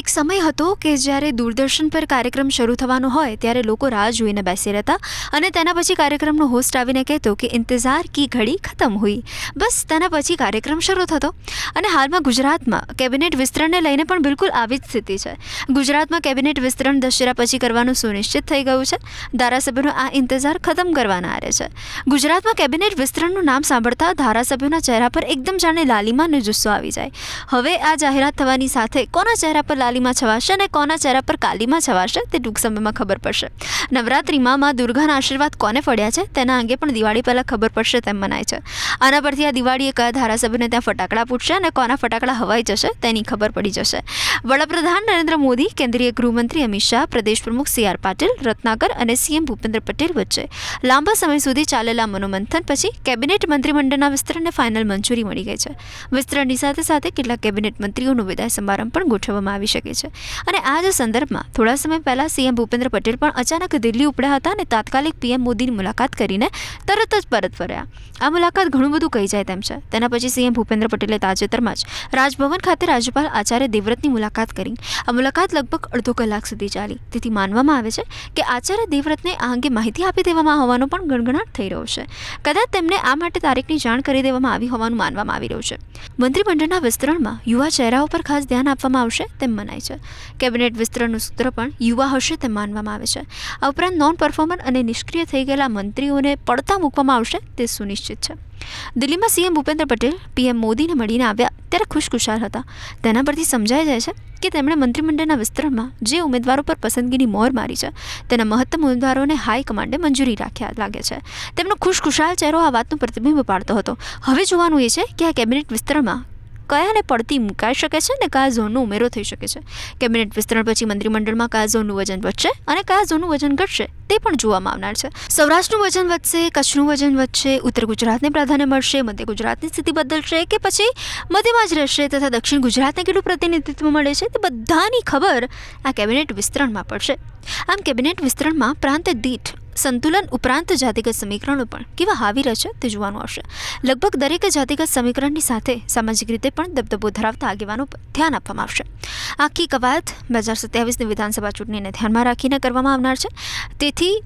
એક સમય હતો કે જ્યારે દૂરદર્શન પર કાર્યક્રમ શરૂ થવાનો હોય, ત્યારે લોકો રાહ જોઈને બેસી રહેતા અને તેના પછી કાર્યક્રમનો હોસ્ટ આવીને કહેતો કે ઇંતજાર કી ઘડી ખતમ હોઈ. બસ તેના પછી કાર્યક્રમ શરૂ થતો. અને હાલમાં ગુજરાતમાં કેબિનેટ વિસ્તરણને લઈને પણ બિલકુલ આવી જ સ્થિતિ છે. ગુજરાતમાં કેબિનેટ વિસ્તરણ દશેરા પછી કરવાનું સુનિશ્ચિત થઈ ગયું છે. ધારાસભ્યોનો આ ઇંતજાર ખતમ કરવાના આરે છે. ગુજરાતમાં કેબિનેટ વિસ્તરણનું નામ સાંભળતા ધારાસભ્યોના ચહેરા પર એકદમ જાણે લાલીમાનો જુસ્સો આવી જાય. હવે આ જાહેરાત થવાની સાથે કોના ચહેરા પર લાલીમાં છવાશે અને કોના ચહેરા પર કાલીમાં છવાશે તે ટૂંક સમયમાં ખબર પડશે. નવરાત્રિમાં માં દુર્ગાના આશીર્વાદ કોને ફળ્યા છે તેના અંગે પણ દિવાળી પહેલાં ખબર પડશે તેમ મનાય છે. આના પરથી આ દિવાળીએ કયા ધારાસભ્યને ત્યાં ફટાકડા ફૂટશે અને કોના ફટાકડા હવાઈ જશે તેની ખબર પડી જશે. વડાપ્રધાન નરેન્દ્ર મોદી, કેન્દ્રીય ગૃહમંત્રી અમિત શાહ, પ્રદેશ પ્રમુખ સી આર પાટીલ, રત્નાકર અને સીએમ ભૂપેન્દ્ર પટેલ વચ્ચે. લાંબા સમય સુધી ચાલેલા મનોમંથન પછી કેબિનેટ મંત્રીમંડળના વિસ્તરણને ફાઇનલ મંજૂરી મળી ગઈ છે. વિસ્તરણની સાથે સાથે કેટલાક કેબિનેટ મંત્રીઓનો વિદાય સમારંભ પણ ગોઠવવામાં આવી શકે છે. અને આ જ સંદર્ભમાં થોડા સમય પહેલા સીએમ ભૂપેન્દ્ર પટેલ પણ અચાનક દિલ્હી ઉપડ્યા હતા અને તાત્કાલિક પીએમ મોદીની મુલાકાત કરીને તરત જ પરત ફર્યા. આ મુલાકાત ઘણું બધું કહી જાય તેમ છે. તેના પછી સીએમ ભૂપેન્દ્ર પટેલે તાજેતરમાં જ રાજભવન ખાતે રાજ્યપાલ આચાર્ય દેવવ્રતની મુલાકાત કરી. આ મુલાકાત લગભગ અડધો કલાક સુધી ચાલી. તેથી માનવામાં આવે છે કે આચાર્ય દેવવ્રતને આ અંગે માહિતી આપી દેવામાં હોવાનો પણ ગણગણાટ થઈ રહ્યો છે. કદાચ તેમને આ માટે તારીખની જાણ કરી દેવામાં આવી હોવાનું માનવામાં આવી રહ્યું છે. મંત્રીમંડળના વિસ્તરણમાં યુવા ચહેરાઓ પર ખાસ ધ્યાન આપવામાં આવશે તેમ મનાય છે. કેબિનેટ વિસ્તરણનું સૂત્ર પણ યુવા હશે તેમ માનવામાં આવે છે. આ ઉપરાંત નોન પરફોર્મર અને નિષ્ક્રિય થઈ ગયેલા મંત્રીઓને પડતા મૂકવામાં આવશે તે સુનિશ્ચિત છે. દિલ્હીમાં સીએમ ભૂપેન્દ્ર પટેલ, પીએમ મોદીને મળીને આવ્યા ત્યારે ખુશખુશાલ હતા. તેના પરથી સમજાઈ જાય છે કે તેમણે મંત્રીમંડળના વિસ્તરણમાં જે ઉમેદવારો પર પસંદગીની મોર મારી છે, તેના મહત્તમ ઉમેદવારોને હાઈકમાન્ડે મંજૂરી રાખ્યા લાગે છે. તેમનો ખુશખુશાલ ચહેરો આ વાતનું પ્રતિબિંબ પાડતો હતો. હવે જોવાનું એ છે કે આ કેબિનેટ વિસ્તરણમાં કયાને પડતી મુકાઈ શકે છે અને કયા ઝોનનો ઉમેરો થઈ શકે છે? કેબિનેટ વિસ્તરણ પછી મંત્રીમંડળમાં કયા ઝોનનું વજન વધશે અને કયા ઝોનનું વજન ઘટશે તે પણ જોવામાં આવનાર છે. સૌરાષ્ટ્રનું વજન વધશે, કચ્છનું વજન વધશે, ઉત્તર ગુજરાતને પ્રાધાન્ય મળશે, મધ્ય ગુજરાતની સ્થિતિ બદલશે કે પછી મધ્યમાં જ રહેશે તથા દક્ષિણ ગુજરાતને કેટલું પ્રતિનિધિત્વ મળે છે તે બધાની ખબર આ કેબિનેટ વિસ્તરણમાં પડશે. આમ કેબિનેટ વિસ્તરણમાં પ્રાંત દીઠ સંતુલન ઉપરાંત જાતિગત સમીકરણો પણ કેવા હાવી છે તે જોવાનું આવશે. લગભગ દરેક જાતિગત સમીકરણની સાથે સામાજિક રીતે પણ દબદબો ધરાવતા આગેવાનો પર ધ્યાન આપવામાં આવશે. આખી કવાયત બે હજાર સત્યાવીસની વિધાનસભા ચૂંટણીને ધ્યાનમાં રાખીને કરવામાં આવનાર છે. તેથી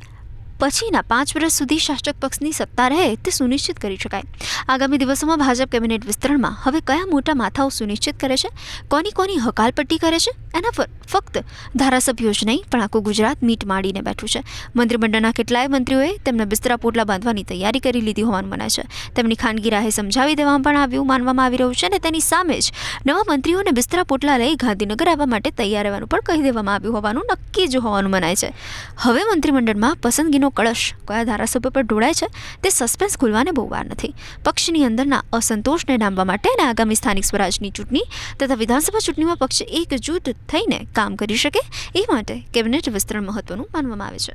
પછીના પાંચ વર્ષ સુધી શાસક પક્ષની સત્તા રહે તે સુનિશ્ચિત કરી શકાય. આગામી દિવસોમાં ભાજપ કેબિનેટ વિસ્તરણમાં હવે કયા મોટા માથાઓ સુનિશ્ચિત કરે છે? કોની કોની હકાલપટ્ટી કરે છે? એના પર ફક્ત ધારાસભ્યો જ નહીં, પણ આખું ગુજરાત મીટ માંડીને બેઠું છે. મંત્રીમંડળના કેટલાય મંત્રીઓએ તેમના બિસ્તરા પોટલા બાંધવાની તૈયારી કરી લીધી હોવાનું મનાય છે. તેમની ખાનગી રાહે સમજાવી દેવામાં પણ આવ્યું, માનવામાં આવી રહ્યું છે અને તેની સામે જ નવા મંત્રીઓને બિસ્તરા પોટલા લઈ ગાંધીનગર આવવા માટે તૈયાર રહેવાનું પણ કહી દેવામાં આવ્યું હોવાનું નક્કી જ હોવાનું મનાય છે. હવે મંત્રીમંડળમાં પસંદગીનો કળશ કયા ધારાસભ્ય પર ઢોળાય છે, તે સસ્પેન્સ ખુલવાને બહુ વાર નથી. પક્ષની અંદરના અસંતોષને ડામવા માટે અને આગામી સ્થાનિક સ્વરાજની ચૂંટણી તથા વિધાનસભા ચૂંટણીમાં પક્ષ એકજૂટ થઈને કામ કરી શકે એ માટે કેબિનેટ વિસ્તરણ મહત્વનું માનવામાં આવે છે.